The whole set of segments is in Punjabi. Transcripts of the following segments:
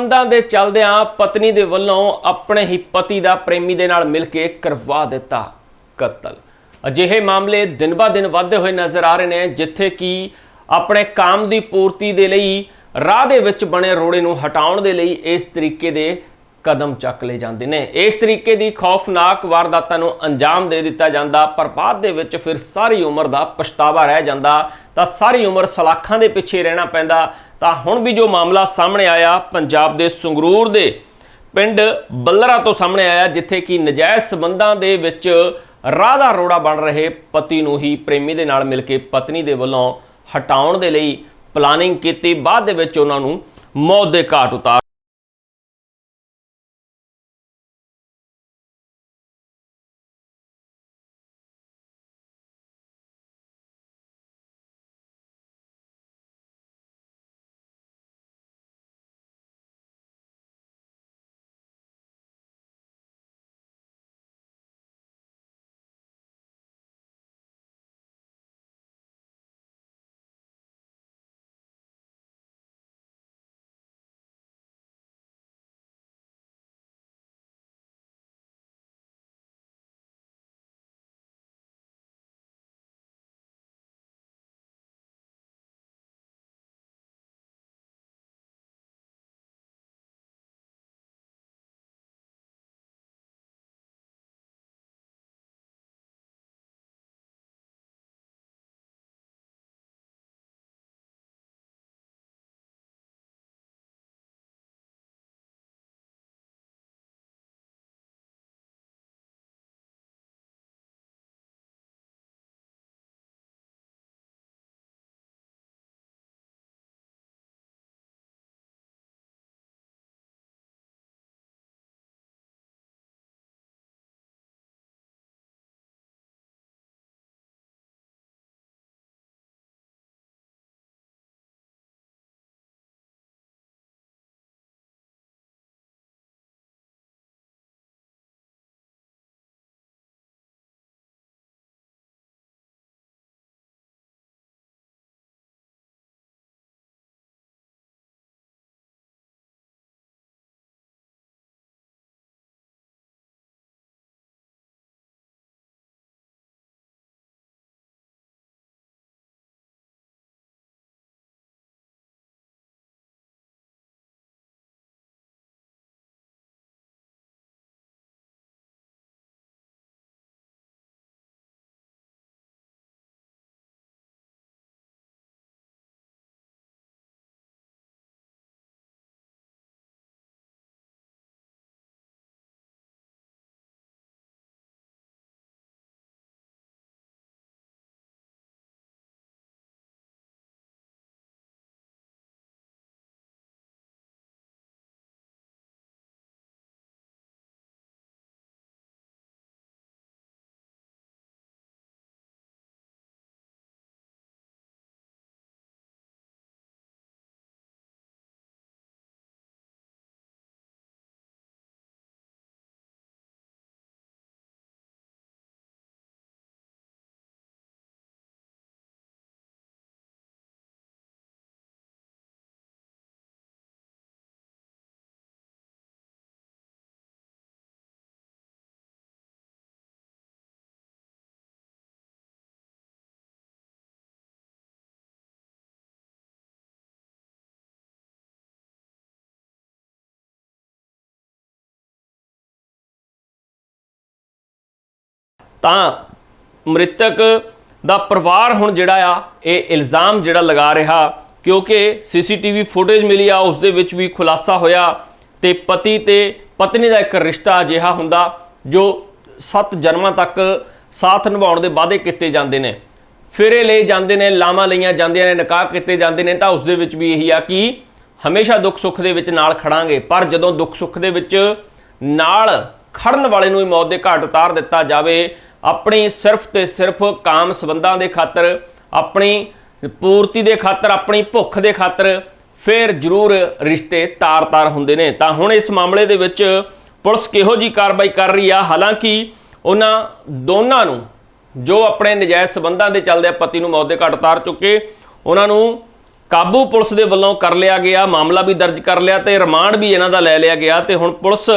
ਸੰਬੰਧਾਂ ਦੇ ਚੱਲਦਿਆਂ ਪਤਨੀ ਦੇ ਵੱਲੋਂ ਆਪਣੇ ਹੀ ਪਤੀ ਦਾ ਪ੍ਰੇਮੀ ਦੇ ਨਾਲ ਮਿਲ ਕੇ ਕਰਵਾ ਦਿੱਤਾ ਕਤਲ। ਅਜਿਹੇ ਮਾਮਲੇ ਦਿਨ-ਬਾ-ਦਿਨ ਵਧਦੇ ਹੋਏ ਨਜ਼ਰ ਆ ਰਹੇ ਨੇ, ਜਿੱਥੇ ਕਿ ਆਪਣੇ ਕਾਮ ਦੀ ਪੂਰਤੀ ਦੇ ਲਈ, ਰਾਹ ਦੇ ਵਿੱਚ ਬਣੇ ਰੋੜੇ ਨੂੰ ਹਟਾਉਣ ਦੇ ਲਈ ਇਸ ਤਰੀਕੇ ਦੇ ਕਦਮ ਚੱਕ ਲਏ ਜਾਂਦੇ ਨੇ। ਇਸ ਤਰੀਕੇ ਦੀ ਖੌਫਨਾਕ ਵਾਰਦਾਤਾਂ ਨੂੰ ਅੰਜਾਮ ਦੇ ਦਿੱਤਾ ਜਾਂਦਾ, ਪਰ ਬਾਅਦ ਦੇ ਵਿੱਚ ਫਿਰ ਸਾਰੀ ਉਮਰ ਦਾ ਪਛਤਾਵਾ ਰਹਿ ਜਾਂਦਾ। ਤਾਂ ਸਾਰੀ ਉਮਰ ਸਲਾਖਾਂ ਦੇ ਪਿੱਛੇ ਰਹਿਣਾ ਪੈਂਦਾ। ਤਾਂ ਹੁਣ ਵੀ ਜੋ ਮਾਮਲਾ ਸਾਹਮਣੇ ਆਇਆ, ਪੰਜਾਬ ਦੇ ਸੰਗਰੂਰ ਦੇ ਪਿੰਡ ਬੱਲਰਾ ਤੋਂ ਸਾਹਮਣੇ ਆਇਆ, ਜਿੱਥੇ ਕਿ ਨਜਾਇਜ਼ ਸਬੰਧਾਂ ਦੇ ਵਿੱਚ ਰਾਹ ਦਾ ਰੋੜਾ ਬਣ ਰਹੇ ਪਤੀ ਨੂੰ ਹੀ ਪ੍ਰੇਮੀ ਦੇ ਨਾਲ ਮਿਲ ਕੇ ਪਤਨੀ ਦੇ ਵੱਲੋਂ ਹਟਾਉਣ ਦੇ ਲਈ ਪਲਾਨਿੰਗ ਕੀਤੀ। ਬਾਅਦ ਦੇ ਵਿੱਚ ਉਹਨਾਂ ਨੂੰ ਮੌਤ ਦੇ ਘਾਟ ਉਤਾਰ ਤਾਂ ਮ੍ਰਿਤਕ ਦਾ ਪਰਿਵਾਰ ਹੁਣ ਜਿਹੜਾ ਆ, ਇਹ ਇਲਜ਼ਾਮ ਜਿਹੜਾ ਲਗਾ ਰਿਹਾ, ਕਿਉਂਕਿ ਸੀਸੀਟੀਵੀ ਫੁਟੇਜ ਮਿਲੀ ਆ, ਉਸ ਦੇ ਵਿੱਚ ਵੀ ਖੁਲਾਸਾ ਹੋਇਆ ਤੇ ਪਤੀ ਤੇ ਪਤਨੀ ਦਾ ਇੱਕ ਰਿਸ਼ਤਾ ਅਜਿਹਾ ਹੁੰਦਾ ਜੋ 7 ਜਨਮਾਂ ਤੱਕ ਸਾਥ ਨਿਭਾਉਣ ਦੇ ਵਾਅਦੇ ਕੀਤੇ ਜਾਂਦੇ ਨੇ। ਫੇਰੇ ਲਏ ਜਾਂਦੇ ਨੇ, ਲਾਵਾਂ ਲਈਆਂ ਜਾਂਦੀਆਂ ਨੇ, ਨਿਕਾਹ ਕੀਤੇ ਜਾਂਦੇ ਨੇ, ਤਾਂ ਉਸ ਦੇ ਵਿੱਚ ਵੀ ਇਹੀ ਆ ਕਿ ਹਮੇਸ਼ਾ ਦੁੱਖ ਸੁੱਖ ਦੇ ਵਿੱਚ ਨਾਲ ਖੜਾਂਗੇ, ਪਰ ਜਦੋਂ ਦੁੱਖ ਸੁੱਖ ਦੇ ਵਿੱਚ ਨਾਲ ਖੜਨ ਵਾਲੇ ਨੂੰ ਹੀ ਮੌਤ ਦੇ ਘਾਟ ਉਤਾਰ ਦਿੱਤਾ ਜਾਵੇ ਆਪਣੀ ਸਿਰਫ ਤੇ ਸਿਰਫ ਕਾਮ ਸੰਬੰਧਾਂ ਦੇ ਖਾਤਰ, ਆਪਣੀ ਪੂਰਤੀ ਦੇ ਖਾਤਰ, ਆਪਣੀ ਭੁੱਖ ਦੇ ਖਾਤਰ ਫਿਰ ਜ਼ਰੂਰ ਰਿਸ਼ਤੇ ਤਾਰ-ਤਾਰ ਹੁੰਦੇ ਨੇ। ਤਾਂ ਹੁਣ ਇਸ ਮਾਮਲੇ ਦੇ ਵਿੱਚ ਪੁਲਿਸ ਕਿਹੋ ਜੀ ਕਾਰਵਾਈ ਕਰ ਰਹੀ ਆ? ਹਾਲਾਂਕਿ ਉਹਨਾਂ ਦੋਨਾਂ ਨੂੰ ਜੋ ਆਪਣੇ ਨਜਾਇਜ਼ ਸਬੰਧਾਂ ਦੇ ਚੱਲਦੇ ਪਤੀ ਨੂੰ ਮੌਤ ਦੇ ਘਾਟ ਉਤਾਰ ਚੁੱਕੇ, ਉਹਨਾਂ ਨੂੰ ਕਾਬੂ ਪੁਲਿਸ ਦੇ ਵੱਲੋਂ ਕਰ ਲਿਆ ਗਿਆ, ਮਾਮਲਾ ਵੀ ਦਰਜ ਕਰ ਲਿਆ ਤੇ ਰਿਮਾਂਡ ਵੀ ਇਹਨਾਂ ਦਾ ਲੈ ਲਿਆ ਗਿਆ ਤੇ ਹੁਣ ਪੁਲਿਸ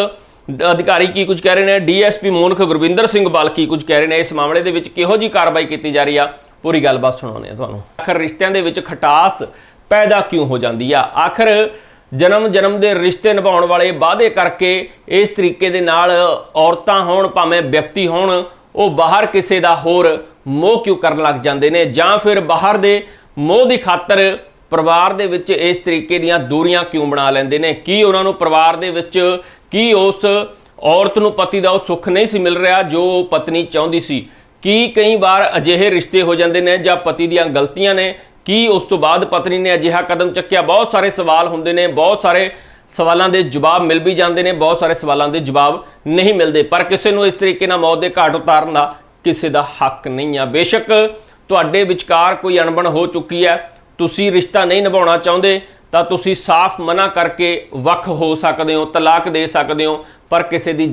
ਅਧਿਕਾਰੀ ਕੀ ਕੁਝ ਕਹਿ ਰਹੇ ਨੇ? ਡੀਐਸਪੀ ਮੋਨਖ ਗੁਰਵਿੰਦਰ ਸਿੰਘ ਬਾਲ ਕੀ ਕੁਝ ਕਹਿ ਰਹੇ ਨੇ? ਇਸ ਮਾਮਲੇ ਦੇ ਵਿੱਚ ਕਿਹੋ ਜੀ ਕਾਰਵਾਈ ਕੀਤੀ ਜਾ ਰਹੀ ਆ? ਪੂਰੀ ਗੱਲਬਾਤ ਸੁਣਾਉਂਦੇ ਆ ਤੁਹਾਨੂੰ। ਆਖਰ ਰਿਸ਼ਤਿਆਂ ਦੇ ਵਿੱਚ ਖਟਾਸ ਪੈਦਾ ਕਿਉਂ ਹੋ ਜਾਂਦੀ ਆ? ਆਖਰ ਜਨਮ ਜਨਮ ਦੇ ਰਿਸ਼ਤੇ ਨਿਭਾਉਣ ਵਾਲੇ ਵਾਅਦੇ ਕਰਕੇ ਇਸ ਤਰੀਕੇ ਦੇ ਨਾਲ ਔਰਤਾਂ ਹੋਣ, ਭਾਵੇਂ ਵਿਅਕਤੀ ਹੋਣ, ਉਹ ਬਾਹਰ ਕਿਸੇ ਦਾ ਹੋਰ ਮੋਹ ਕਿਉਂ ਕਰਨ ਲੱਗ ਜਾਂਦੇ ਨੇ? ਜਾਂ ਫਿਰ ਬਾਹਰ ਦੇ ਮੋਹ ਦੀ ਖਾਤਰ ਪਰਿਵਾਰ ਦੇ ਵਿੱਚ ਇਸ ਤਰੀਕੇ ਦੀਆਂ ਦੂਰੀਆਂ ਕਿਉਂ ਬਣਾ ਲੈਂਦੇ ਨੇ? ਕੀ ਉਹਨਾਂ ਨੂੰ ਪਰਿਵਾਰ ਦੇ ਵਿੱਚ ਕੀ ਉਸ ਔਰਤ ਨੂੰ ਪਤੀ ਦਾ ਉਹ ਸੁੱਖ ਨਹੀਂ ਸੀ ਮਿਲ ਰਿਹਾ ਜੋ ਉਹ ਪਤਨੀ ਚਾਹੁੰਦੀ ਸੀ? ਕੀ ਕਈ ਵਾਰ ਅਜਿਹੇ ਰਿਸ਼ਤੇ ਹੋ ਜਾਂਦੇ ਨੇ ਜਾਂ ਪਤੀ ਦੀਆਂ ਗਲਤੀਆਂ ਨੇ? ਕੀ ਉਸ ਤੋਂ ਬਾਅਦ ਪਤਨੀ ਨੇ ਅਜਿਹਾ ਕਦਮ ਚੱਕਿਆ? ਬਹੁਤ ਸਾਰੇ ਸਵਾਲ ਹੁੰਦੇ ਨੇ, ਬਹੁਤ ਸਾਰੇ ਸਵਾਲਾਂ ਦੇ ਜਵਾਬ ਮਿਲ ਵੀ ਜਾਂਦੇ ਨੇ, ਬਹੁਤ ਸਾਰੇ ਸਵਾਲਾਂ ਦੇ ਜਵਾਬ ਨਹੀਂ ਮਿਲਦੇ। ਪਰ ਕਿਸੇ ਨੂੰ ਇਸ ਤਰੀਕੇ ਨਾਲ ਮੌਤ ਦੇ ਘਾਟ ਉਤਾਰਨ ਦਾ ਕਿਸੇ ਦਾ ਹੱਕ ਨਹੀਂ ਆ। ਬੇਸ਼ੱਕ ਤੁਹਾਡੇ ਵਿਚਕਾਰ ਕੋਈ ਅਣਬਣ ਹੋ ਚੁੱਕੀ ਹੈ ਤੁਸੀਂ ਰਿਸ਼ਤਾ ਨਹੀਂ ਨਿਭਾਉਣਾ ਚਾਹੁੰਦੇ, ਤਾਂ ਤੁਸੀਂ ਸਾਫ਼ ਮਨਾ ਕਰਕੇ ਵੱਖ ਹੋ ਸਕਦੇ ਹੋ, ਤਲਾਕ ਦੇ ਸਕਦੇ ਹੋ, ਪਰ ਕਿਸੇ ਦੀ